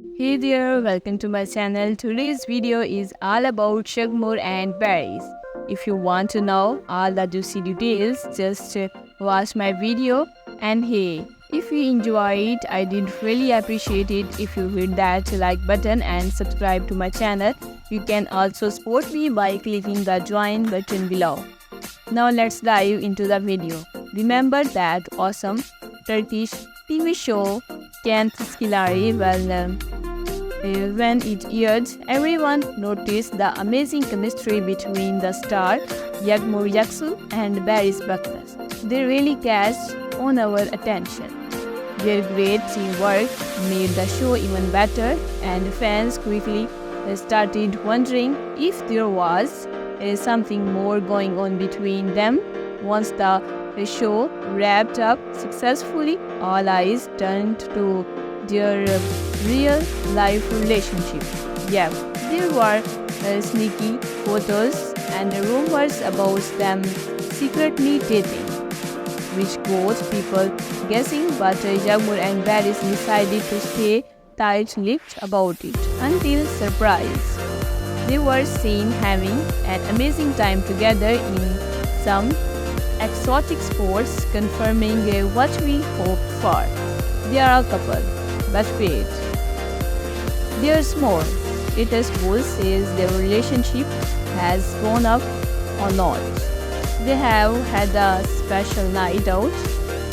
Hey there, welcome to my channel. Today's video is all about Shagmur and berries. If you want to know all the juicy details, just watch my video. And hey, if you enjoy it, I did really appreciate it if you hit that like button and subscribe to my channel. You can also support me by clicking the join button below. Now let's dive into the video. Remember that awesome Turkish TV show Kent Skilari well uh, when it aired, everyone noticed the amazing chemistry between the star Yagmur Yaksu and Baris Baktas. They really catch on our attention. Their great teamwork made the show even better, and fans quickly started wondering if there was uh, something more going on between them. Once the show wrapped up successfully, all eyes turned to their real life relationship. Yeah, there were uh, sneaky photos and rumors about them secretly dating, which got people guessing. But uh, Jagmur and Baris decided to stay tight-lipped about it until surprise. They were seen having an amazing time together in some exotic sports, confirming uh, what we hoped for. They are a couple, but wait, there's more. It is Bull says their relationship has gone up or not. They have had a special night out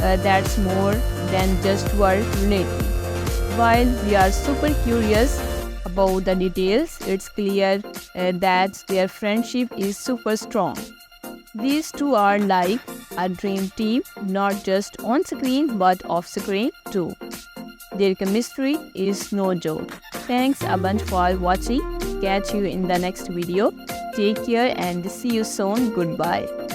uh, that's more than just work related. While we are super curious about the details, it's clear uh, that their friendship is super strong. These two are like a dream team, not just on screen but off screen too. Their chemistry is no joke. Thanks a bunch for watching. Catch you in the next video. Take care and see you soon. Goodbye.